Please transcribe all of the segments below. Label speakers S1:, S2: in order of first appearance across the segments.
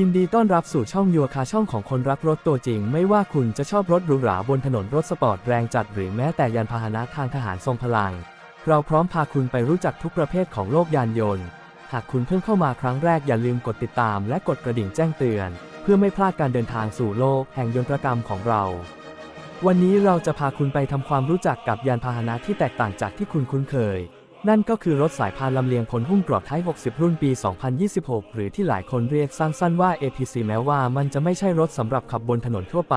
S1: ยินดีต้อนรับสู่ช่องยัวคาช่องของคนรักรถตัวจริง ไม่ว่าคุณจะชอบรถหรูหราบนถนนรถสปอร์ตแรงจัดหรือแม้แต่ยานพาหนะทางทหารทรงพลัง เราพร้อมพาคุณไปรู้จักทุกประเภทของโลกยานยนต์ หากคุณเพิ่งเข้ามาครั้งแรกอย่าลืมกดติดตามและกดกระดิ่งแจ้งเตือน เพื่อไม่พลาดการเดินทางสู่โลกแห่งยนตรกรรมของเรา วันนี้เราจะพาคุณไปทำความรู้จักกับยานพาหนะที่แตกต่างจากที่คุณคุ้นเคย นั่นก็คือรถสายพานลำเลียงพลหุ้มกรอบไทย60 รุ่นปี 2026 หรือที่หลายคนเรียกสั้นๆว่า APC แม้ว่ามันจะไม่ใช่รถสำหรับขับบนถนนทั่วไป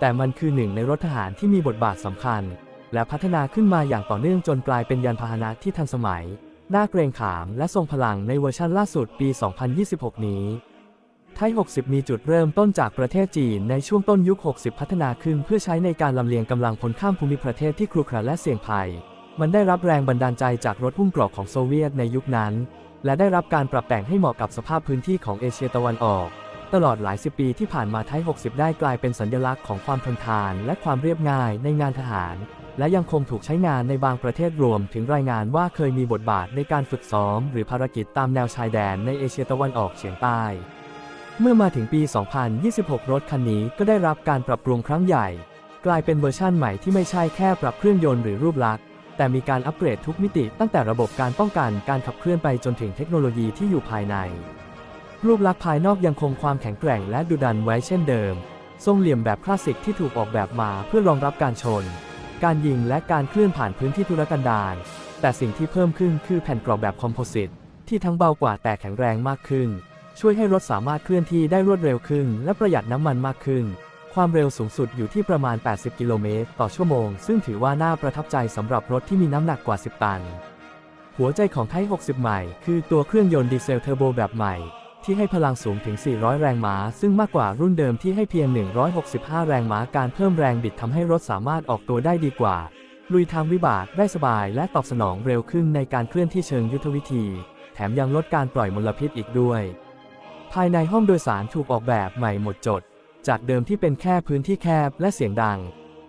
S1: แต่มันคือหนึ่งในรถทหารที่มีบทบาทสำคัญ และพัฒนาขึ้นมาอย่างต่อเนื่องจนกลายเป็นยานพาหนะที่ทันสมัย น่าเกรงขามและทรงพลังในเวอร์ชันล่าสุดปี 2026 นี้ไทย 60 มีจุดเริ่มต้นจากประเทศจีนในช่วงต้นยุค 60 พัฒนาขึ้นเพื่อใช้ในการลำเลียงกำลังพลข้ามภูมิประเทศที่ครุขระและเสี่ยงภัย มันได้รับแรงบันดาลใจจากรถหุ้มกรอบของโซเวียตในยุคนั้น และได้รับการปรับแต่งให้เหมาะกับสภาพพื้นที่ของเอเชียตะวันออก ตลอดหลายสิบปีที่ผ่านมาไทย 60 ได้กลายเป็นสัญลักษณ์ของความทนทานและความเรียบง่ายในงานทหาร และยังคงถูกใช้งานในบางประเทศรวม ถึงรายงานว่าเคยมีบทบาทในการฝึกซ้อม หรือภารกิจตามแนวชายแดนในเอเชียตะวันออกเฉียงใต้เมื่อมาถึงปี 2026 รถคันนี้ก็ได้รับการปรับปรุงครั้งใหญ่ กลายเป็นเวอร์ชั่นใหม่ที่ไม่ใช่แค่ปรับเครื่องยนต์หรือรูปลักษณ์ แต่มีการอัปเกรดทุกมิติตั้งแต่ระบบการป้องกันการขับเคลื่อนไปจนถึงเทคโนโลยีที่อยู่ภายใน รูปลักษณ์ภายนอกยังคงความแข็งแกร่งและดุดันไว้เช่นเดิม ทรงเหลี่ยมแบบคลาสสิกที่ถูกออกแบบมาเพื่อรองรับการชน การยิงและการเคลื่อนผ่านพื้นที่ทุรกันดารแต่สิ่งที่เพิ่มขึ้นคือแผ่นกรอบแบบคอมโพสิตที่ทั้งเบากว่าแต่แข็งแรงมากขึ้น ช่วยให้รถสามารถเคลื่อนที่ได้รวดเร็วขึ้น และประหยัดน้ำมันมากขึ้น ความเร็วสูงสุดอยู่ที่ประมาณ 80 กิโลเมตรต่อชั่วโมง ซึ่งถือว่าน่าประทับใจสำหรับรถที่มีน้ำหนักกว่า 10 ตัน หัวใจของไทย 60 ใหม่ คือตัวเครื่องยนต์ดีเซลเทอร์โบแบบใหม่ ที่ให้พลังสูงถึง 400 แรงม้า ซึ่งมากกว่ารุ่นเดิมที่ให้เพียง 165 แรงม้า การเพิ่มแรงบิดทำให้รถสามารถออกตัวได้ดีกว่า ลุยทางวิบากได้สบายและตอบสนองเร็วขึ้นในการเคลื่อนที่เชิงยุทธวิธี แถมยังลดการปล่อยมลพิษอีกด้วย ภายในห้องโดยสารถูกออกแบบใหม่หมดจด จากเดิมที่เป็นแค่พื้นที่แคบและเสียงดัง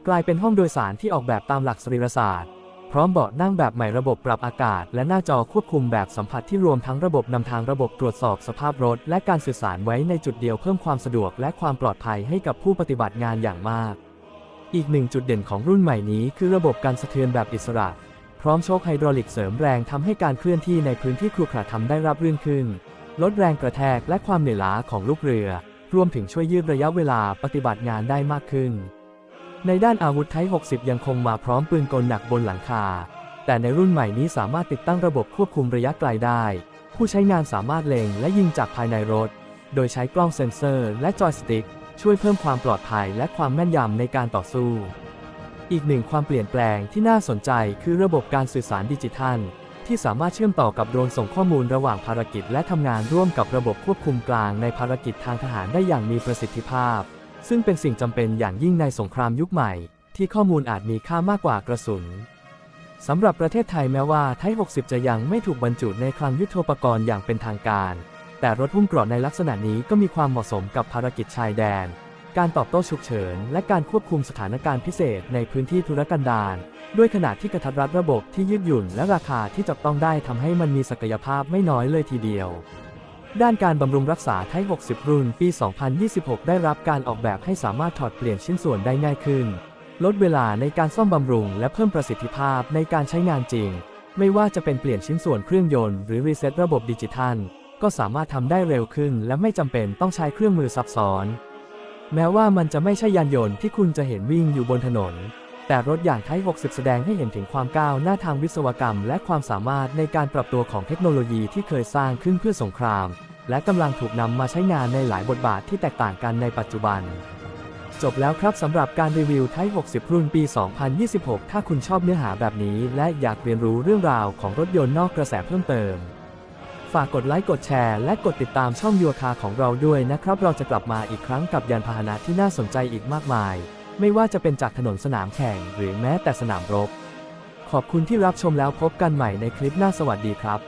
S1: กลายเป็นห้องโดยสารที่ออกแบบตามหลักสรีรศาสตร์ พร้อมเบาะนั่งแบบใหม่ระบบปรับอากาศ และหน้าจอควบคุมแบบสัมผัสที่รวมทั้งระบบนำทางระบบตรวจสอบสภาพรถ และการสื่อสารไว้ในจุดเดียวเพิ่มความสะดวกและความปลอดภัยให้กับผู้ปฏิบัติงานอย่างมาก อีกหนึ่งจุดเด่นของรุ่นใหม่นี้คือระบบการสะเทือนแบบอิสระ พร้อมโชคไฮดรอลิกเสริมแรงทำให้การเคลื่อนที่ในพื้นที่ครุขระทำได้ราบรื่นขึ้น ลดแรงกระแทกและความเหนื่อยล้าของลูกเรือ รวมถึงช่วยยืดระยะเวลาปฏิบัติงานได้มากขึ้น ในด้านอาวุธไทย 60 ยังคงมาพร้อมปืนกลหนักบนหลังคา แต่ในรุ่นใหม่นี้สามารถติดตั้งระบบควบคุมระยะไกลได้ ผู้ใช้งานสามารถเล็งและยิงจากภายในรถ โดยใช้กล้องเซ็นเซอร์และจอยสติ๊กช่วยเพิ่มความปลอดภัยและความแม่นยำในการต่อสู้ อีกหนึ่งความเปลี่ยนแปลงที่น่าสนใจคือระบบการสื่อสารดิจิทัล ที่สามารถเชื่อมต่อกับโดรนส่งข้อมูลระหว่างภารกิจและทำงานร่วมกับระบบควบคุมกลางในภารกิจทางทหารได้อย่างมีประสิทธิภาพ ซึ่งเป็นสิ่งจำเป็นอย่างยิ่งในสงครามยุคใหม่ ที่ข้อมูลอาจมีค่ามากกว่ากระสุนสำหรับประเทศไทยแม้ว่าไทย 60 จะยังไม่ถูกบรรจุในคลังยุทโธปกรณ์อย่างเป็นทางการ แต่รถหุ้มเกราะในลักษณะนี้ก็มีความเหมาะสมกับภารกิจชายแดน การตอบโต้ฉุกเฉิน และการควบคุมสถานการณ์พิเศษในพื้นที่ธุรกันดาร ด้วยขนาดที่กระทัดรัดระบบที่ยืดหยุ่นและราคาที่จับต้องได้ทำให้มันมีศักยภาพไม่น้อยเลยทีเดียว ด้านการบำรุงรักษาไทย 60 รุ่นปี 2026 ได้รับการออกแบบให้สามารถถอดเปลี่ยนชิ้นส่วนได้ง่ายขึ้น ลดเวลาในการซ่อมบำรุงและเพิ่มประสิทธิภาพในการใช้งานจริง ไม่ว่าจะเป็นเปลี่ยนชิ้นส่วนเครื่องยนต์หรือรีเซ็ตระบบดิจิทัล ก็สามารถทำได้เร็วขึ้น และไม่จำเป็นต้องใช้เครื่องมือซับซ้อน แม้ว่ามันจะไม่ใช่ยานยนต์ที่คุณจะเห็นวิ่งอยู่บนถนน แต่รถอย่างไทย60 แสดงให้เห็นถึงความก้าวหน้าทางวิศวกรรม และความสามารถในการปรับตัวของเทคโนโลยีที่เคยสร้างขึ้นเพื่อสงคราม และกำลังถูกนำมาใช้งานในหลายบทบาทที่แตกต่างกันในปัจจุบัน จบแล้วครับสำหรับการรีวิวไทย60 รุ่นปี 2026 ถ้าคุณชอบเนื้อหาแบบนี้ และอยากเรียนรู้เรื่องราวของรถยนต์นอกกระแสเพิ่มเติม ฝากกดไลค์กดแชร์ และกดติดตามช่องยัวคาของเราด้วยนะครับ เราจะกลับมาอีกครั้งกับยานพาหนะที่น่าสนใจอีกมากมาย ไม่ว่าจะเป็นจากถนนสนามแข่งหรือแม้แต่สนามรบ ขอบคุณที่รับชมแล้วพบกันใหม่ในคลิปหน้าสวัสดีครับ